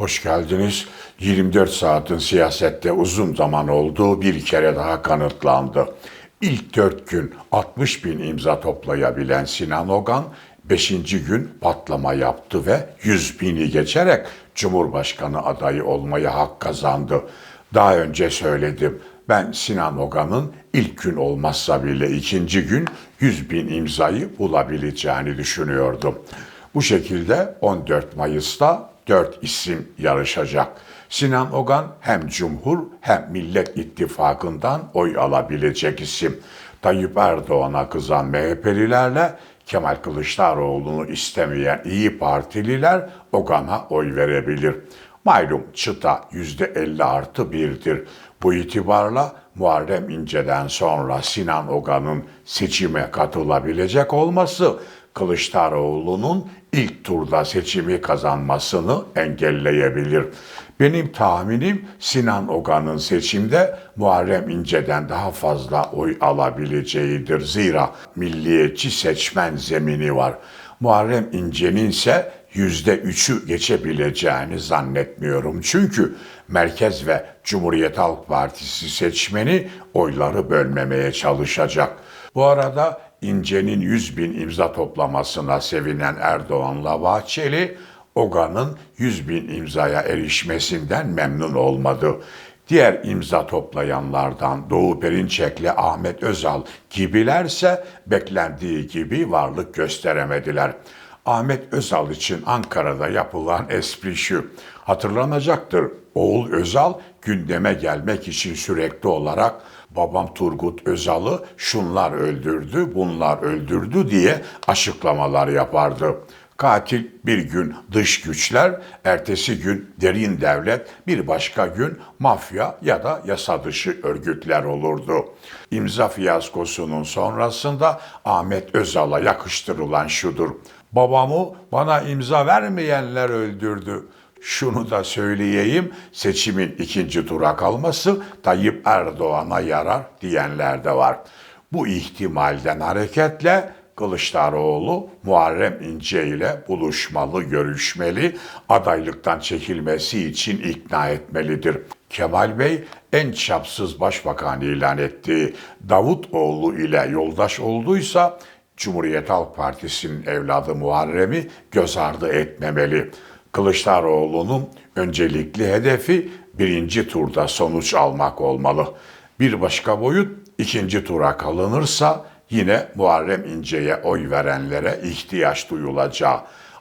Hoş geldiniz. 24 saatin siyasette uzun zaman olduğu bir kere daha kanıtlandı. İlk dört gün 60 bin imza toplayabilen Sinan Ogan, 5. gün patlama yaptı ve 100 bini geçerek Cumhurbaşkanı adayı olmaya hak kazandı. Daha önce söyledim. Ben Sinan Ogan'ın ilk gün olmazsa bile ikinci gün 100 bin imzayı bulabileceğini düşünüyordum. Bu şekilde 14 Mayıs'ta 4 isim yarışacak. Sinan Ogan hem Cumhur hem Millet İttifakı'ndan oy alabilecek isim. Tayyip Erdoğan'a kızan MHP'lilerle Kemal Kılıçdaroğlu'nu istemeyen İyi Partililer Ogan'a oy verebilir. Malum çıta %50 artı birdir. Bu itibarla Muharrem İnce'den sonra Sinan Ogan'ın seçime katılabilecek olması Kılıçdaroğlu'nun ilk turda seçimi kazanmasını engelleyebilir. Benim tahminim Sinan Ogan'ın seçimde Muharrem İnce'den daha fazla oy alabileceğidir. Zira milliyetçi seçmen zemini var. Muharrem İnce'nin ise yüzde üçü geçebileceğini zannetmiyorum. Çünkü Merkez ve Cumhuriyet Halk Partisi seçmeni oyları bölmemeye çalışacak. Bu arada İnce'nin 100 bin imza toplamasına sevinen Erdoğan'la Bahçeli, Ogan'ın 100 bin imzaya erişmesinden memnun olmadı. Diğer imza toplayanlardan Doğu Perinçek'le Ahmet Özal gibilerse beklendiği gibi varlık gösteremediler. Ahmet Özal için Ankara'da yapılan espri şu. Hatırlanacaktır. Oğul Özal gündeme gelmek için sürekli olarak babam Turgut Özal'ı şunlar öldürdü, bunlar öldürdü diye açıklamalar yapardı. Katil bir gün dış güçler, ertesi gün derin devlet, bir başka gün mafya ya da yasa dışı örgütler olurdu. İmza fiyaskosunun sonrasında Ahmet Özal'a yakıştırılan şudur. Babamı bana imza vermeyenler öldürdü. Şunu da söyleyeyim, seçimin ikinci tura kalması Tayyip Erdoğan'a yarar diyenler de var. Bu ihtimalden hareketle Kılıçdaroğlu Muharrem İnce ile buluşmalı, görüşmeli, adaylıktan çekilmesi için ikna etmelidir. Kemal Bey en çapsız başbakan ilan ettiği Davutoğlu ile yoldaş olduysa Cumhuriyet Halk Partisi'nin evladı Muharrem'i göz ardı etmemeli. Kılıçdaroğlu'nun öncelikli hedefi birinci turda sonuç almak olmalı. Bir başka boyut ikinci tura kalınırsa yine Muharrem İnce'ye oy verenlere ihtiyaç duyulacağı.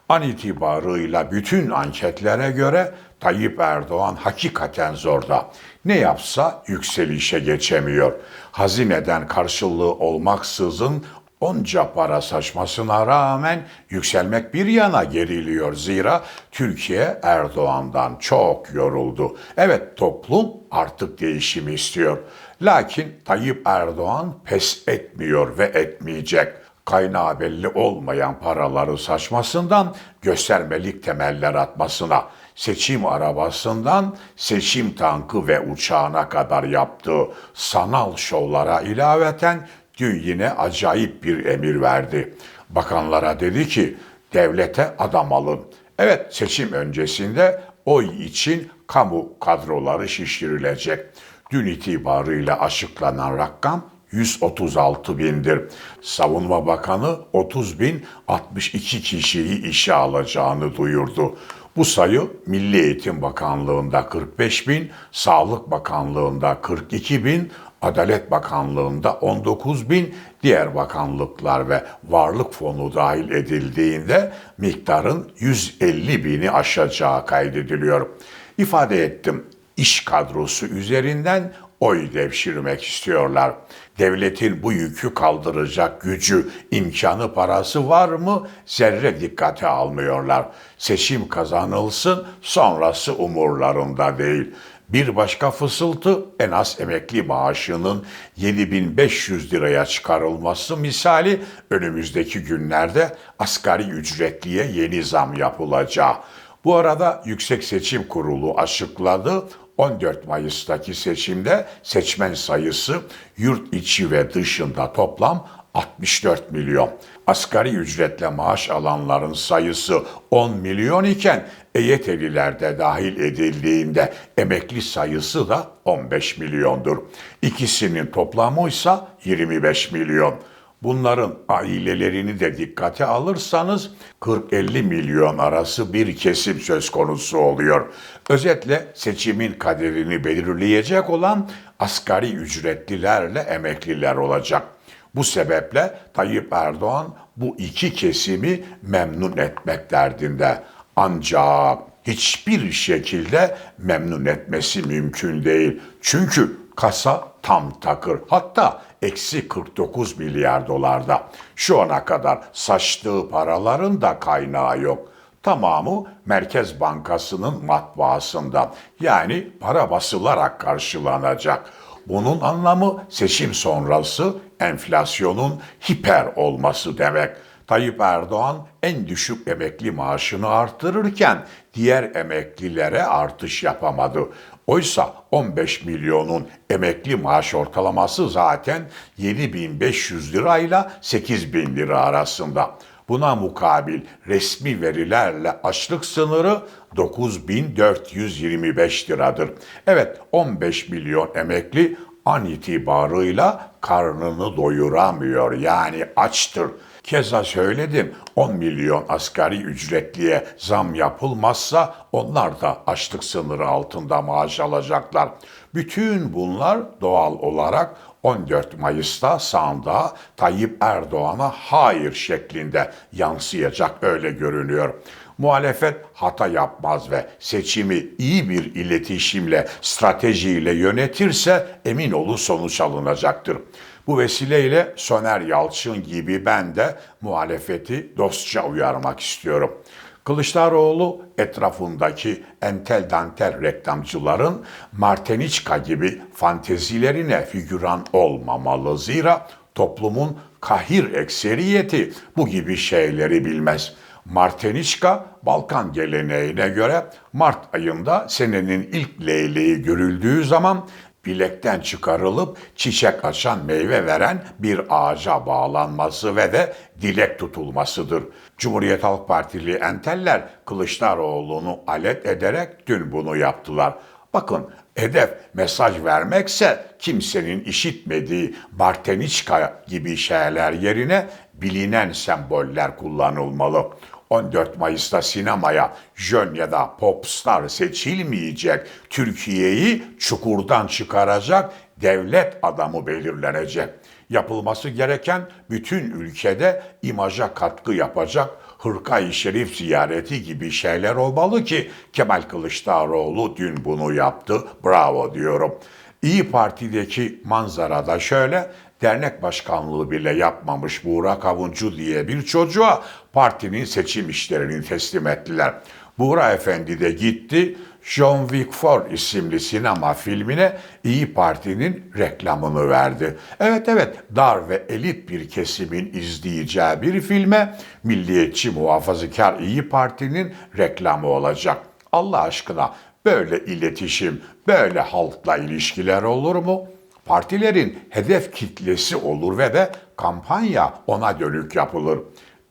An itibarıyla bütün anketlere göre Tayyip Erdoğan hakikaten zorda. Ne yapsa yükselişe geçemiyor. Hazineden karşılığı olmaksızın Onca para saçmasına rağmen yükselmek bir yana geriliyor. Zira Türkiye Erdoğan'dan çok yoruldu. Evet toplum artık değişimi istiyor. Lakin Tayyip Erdoğan pes etmiyor ve etmeyecek. Kaynağı belli olmayan paraları saçmasından göstermelik temeller atmasına, seçim arabasından seçim tankı ve uçağına kadar yaptığı sanal şovlara ilaveten dün yine acayip bir emir verdi. Bakanlara dedi ki devlete adam alın. Evet seçim öncesinde oy için kamu kadroları şişirilecek. Dün itibarıyla açıklanan rakam 136 bindir. Savunma Bakanı 30 bin 62 kişiyi işe alacağını duyurdu. Bu sayı Milli Eğitim Bakanlığı'nda 45 bin, Sağlık Bakanlığı'nda 42 bin, Adalet Bakanlığı'nda 19 bin, diğer bakanlıklar ve varlık fonu dahil edildiğinde miktarın 150 bini aşacağı kaydediliyor. İfade ettim, iş kadrosu üzerinden oy devşirmek istiyorlar. Devletin bu yükü kaldıracak gücü, imkanı, parası var mı? Zerre dikkate almıyorlar. Seçim kazanılsın, sonrası umurlarında değil. Bir başka fısıltı en az emekli maaşının 7500 liraya çıkarılması misali önümüzdeki günlerde asgari ücretliye yeni zam yapılacağı. Bu arada Yüksek Seçim Kurulu açıkladı. 14 Mayıs'taki seçimde seçmen sayısı yurt içi ve dışında toplam 64 milyon. Asgari ücretle maaş alanların sayısı 10 milyon iken EYT'liler de dahil edildiğinde emekli sayısı da 15 milyondur. İkisinin toplamı ise 25 milyon. Bunların ailelerini de dikkate alırsanız 40-50 milyon arası bir kesim söz konusu oluyor. Özetle seçimin kaderini belirleyecek olan asgari ücretlilerle emekliler olacak. Bu sebeple Tayyip Erdoğan bu iki kesimi memnun etmek derdinde. Ancak hiçbir şekilde memnun etmesi mümkün değil. Çünkü kasa tam takır. Hatta eksi 49 milyar dolarda. Şu ana kadar saçtığı paraların da kaynağı yok. Tamamı Merkez Bankası'nın matbaasında. Yani para basılarak karşılanacak. Bunun anlamı seçim sonrası enflasyonun hiper olması demek. Tayyip Erdoğan en düşük emekli maaşını artırırken diğer emeklilere artış yapamadı. Oysa 15 milyonun emekli maaş ortalaması zaten 7500 lirayla 8000 lira arasında. Buna mukabil resmi verilerle açlık sınırı 9425 liradır. Evet 15 milyon emekli an itibarıyla karnını doyuramıyor yani açtır. Keza söyledim 10 milyon asgari ücretliye zam yapılmazsa onlar da açlık sınırı altında maaş alacaklar. Bütün bunlar doğal olarak 14 Mayıs'ta sandığa Tayyip Erdoğan'a hayır şeklinde yansıyacak öyle görünüyor. Muhalefet hata yapmaz ve seçimi iyi bir iletişimle, stratejiyle yönetirse emin olun sonuç alınacaktır. Bu vesileyle Soner Yalçın gibi ben de muhalefeti dostça uyarmak istiyorum. Kılıçdaroğlu etrafındaki entel dantel reklamcıların Marteniçka gibi fantezilerine figüran olmamalı. Zira toplumun kahir ekseriyeti bu gibi şeyleri bilmez. Marteniçka, Balkan geleneğine göre Mart ayında senenin ilk leyleği görüldüğü zaman bilekten çıkarılıp çiçek açan meyve veren bir ağaca bağlanması ve de dilek tutulmasıdır. Cumhuriyet Halk Partili enteller Kılıçdaroğlu'nu alet ederek dün bunu yaptılar. Bakın hedef mesaj vermekse kimsenin işitmediği Marteniçka gibi şeyler yerine bilinen semboller kullanılmalı. 14 Mayıs'ta sinemaya jön ya da popstar seçilmeyecek, Türkiye'yi çukurdan çıkaracak devlet adamı belirlenecek. Yapılması gereken bütün ülkede imaja katkı yapacak hırka-i şerif ziyareti gibi şeyler olmalı ki Kemal Kılıçdaroğlu dün bunu yaptı. Bravo diyorum. İyi Parti'deki manzara da şöyle, dernek başkanlığı bile yapmamış Buğra Kavuncu diye bir çocuğa partinin seçim işlerini teslim ettiler. Buğra Efendi de gitti, John Wick 4 isimli sinema filmine İyi Parti'nin reklamını verdi. Evet evet dar ve elit bir kesimin izleyeceği bir filme milliyetçi muhafazakar İyi Parti'nin reklamı olacak. Allah aşkına böyle iletişim, böyle halkla ilişkiler olur mu? Partilerin hedef kitlesi olur ve de kampanya ona dönük yapılır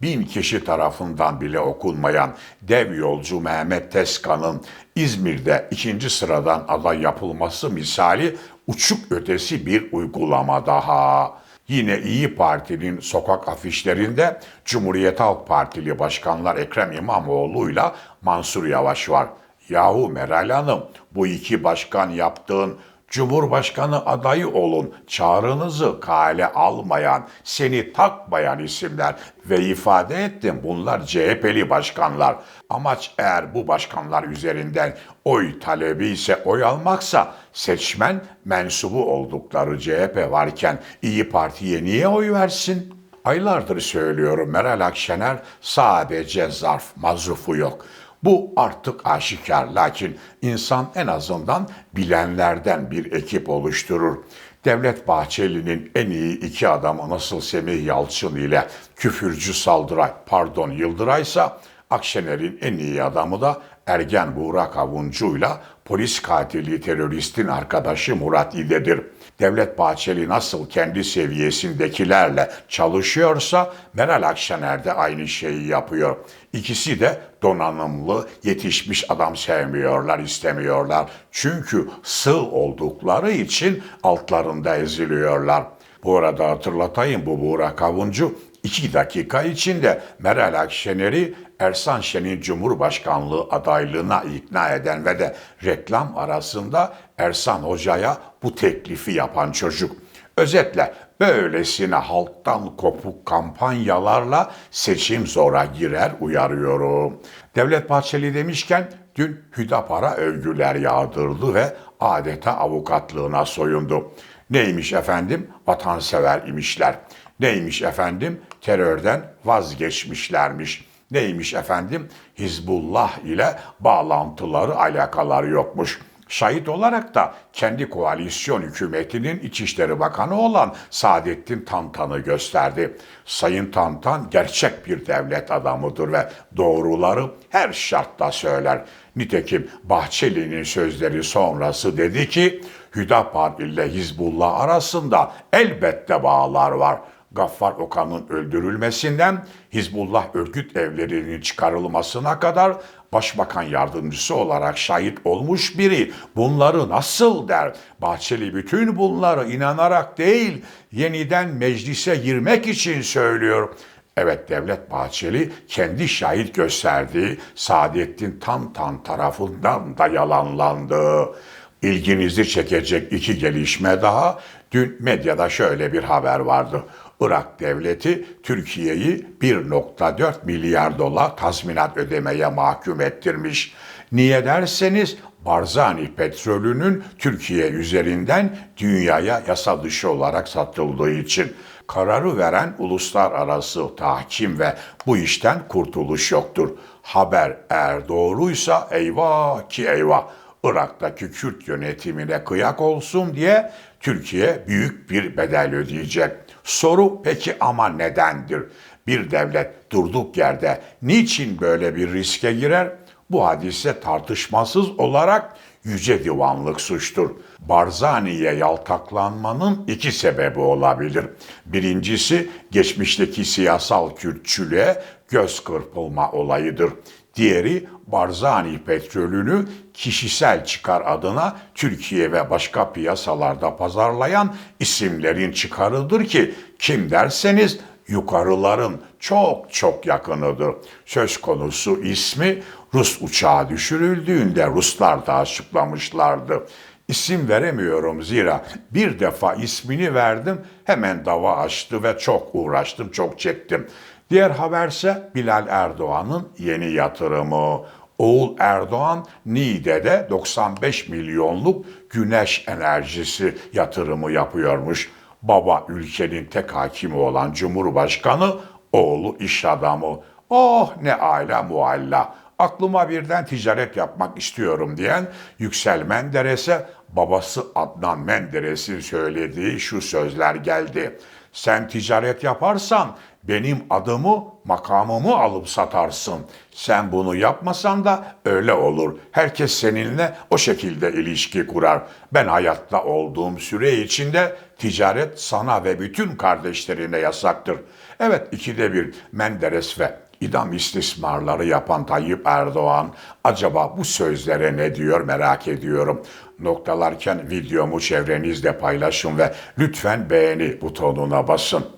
bin kişi tarafından bile okunmayan dev yolcu Mehmet Tezkan'ın İzmir'de ikinci sıradan aday yapılması misali uçuk ötesi bir uygulama daha. Yine İyi Parti'nin sokak afişlerinde Cumhuriyet Halk Partili başkanlar Ekrem İmamoğlu'yla Mansur Yavaş var. Yahu Meral Hanım bu iki başkan yaptığın Cumhurbaşkanı adayı olun çağrınızı kale almayan, seni takmayan isimler ve ifade ettim bunlar CHP'li başkanlar. Amaç eğer bu başkanlar üzerinden oy talebi ise oy almaksa seçmen mensubu oldukları CHP varken İyi Parti'ye niye oy versin? Aylardır söylüyorum Meral Akşener sadece zarf mazrufu yok. Bu artık aşikar lakin insan en azından bilenlerden bir ekip oluşturur. Devlet Bahçeli'nin en iyi iki adamı nasıl Semih Yalçın ile küfürcü Saldıray, pardon Yıldıraysa Akşener'in en iyi adamı da Ergen Buğra Avuncu'yla polis katili teröristin arkadaşı Murat İde'dir. Devlet Bahçeli nasıl kendi seviyesindekilerle çalışıyorsa Meral Akşener de aynı şeyi yapıyor. İkisi de donanımlı, yetişmiş adam sevmiyorlar, istemiyorlar. Çünkü sığ oldukları için altlarında eziliyorlar. Bu arada hatırlatayım bu Buğra Kavuncu iki dakika içinde Meral Akşener'i Ersan Şen'in Cumhurbaşkanlığı adaylığına ikna eden ve de reklam arasında Ersan Hoca'ya bu teklifi yapan çocuk. Özetle böylesine halktan kopuk kampanyalarla seçim zora girer uyarıyorum. Devlet Bahçeli demişken dün Hüdapar'a övgüler yağdırdı ve adeta avukatlığına soyundu. Neymiş efendim? Vatansever imişler. Neymiş efendim? Terörden vazgeçmişlermiş. Neymiş efendim? Hizbullah ile bağlantıları, alakaları yokmuş. Şahit olarak da kendi koalisyon hükümetinin İçişleri Bakanı olan Saadettin Tantan'ı gösterdi. Sayın Tantan gerçek bir devlet adamıdır ve doğruları her şartta söyler. Nitekim Bahçeli'nin sözleri sonrası dedi ki Hüdapar ile Hizbullah arasında elbette bağlar var. Gaffar Okan'ın öldürülmesinden Hizbullah örgüt evlerinin çıkarılmasına kadar başbakan yardımcısı olarak şahit olmuş biri bunları nasıl der? Bahçeli bütün bunları inanarak değil yeniden meclise girmek için söylüyor. Evet Devlet Bahçeli kendi şahit gösterdiği Saadettin Tantan tarafından da yalanlandı. İlginizi çekecek iki gelişme daha. Dün medyada şöyle bir haber vardı. Irak devleti Türkiye'yi 1.4 milyar dolar tazminat ödemeye mahkum ettirmiş. Niye derseniz Barzani petrolünün Türkiye üzerinden dünyaya yasa dışı olarak satıldığı için kararı veren uluslararası tahkim ve bu işten kurtuluş yoktur. Haber eğer doğruysa eyvah ki eyvah. Irak'taki Kürt yönetimine kıyak olsun diye Türkiye büyük bir bedel ödeyecek. Soru peki ama nedendir? Bir devlet durduk yerde niçin böyle bir riske girer? Bu hadise tartışmasız olarak yüce divanlık suçtur. Barzani'ye yaltaklanmanın iki sebebi olabilir. Birincisi geçmişteki siyasal Kürtçülüğe göz kırpılma olayıdır. Diğeri Barzani petrolünü kişisel çıkar adına Türkiye ve başka piyasalarda pazarlayan isimlerin çıkarıdır ki kim derseniz yukarıların çok çok yakınıdır. Söz konusu ismi Rus uçağı düşürüldüğünde Ruslar da açıklamışlardı. İsim veremiyorum zira bir defa ismini verdim hemen dava açtı ve çok uğraştım çok çektim. Diğer haberse Bilal Erdoğan'ın yeni yatırımı. Oğul Erdoğan Niğde'de 95 milyonluk güneş enerjisi yatırımı yapıyormuş. Baba ülkenin tek hakimi olan Cumhurbaşkanı, oğlu iş adamı. Oh ne aile mualla. Aklıma birden ticaret yapmak istiyorum diyen Yüksel Menderes'e babası Adnan Menderes'in söylediği şu sözler geldi. Sen ticaret yaparsan benim adımı, makamımı alıp satarsın. Sen bunu yapmasan da öyle olur. Herkes seninle o şekilde ilişki kurar. Ben hayatta olduğum süre içinde ticaret sana ve bütün kardeşlerine yasaktır. Evet ikide bir Menderes ve idam istismarları yapan Tayyip Erdoğan acaba bu sözlere ne diyor merak ediyorum. Noktalarken videomu çevrenizde paylaşın ve lütfen beğeni butonuna basın.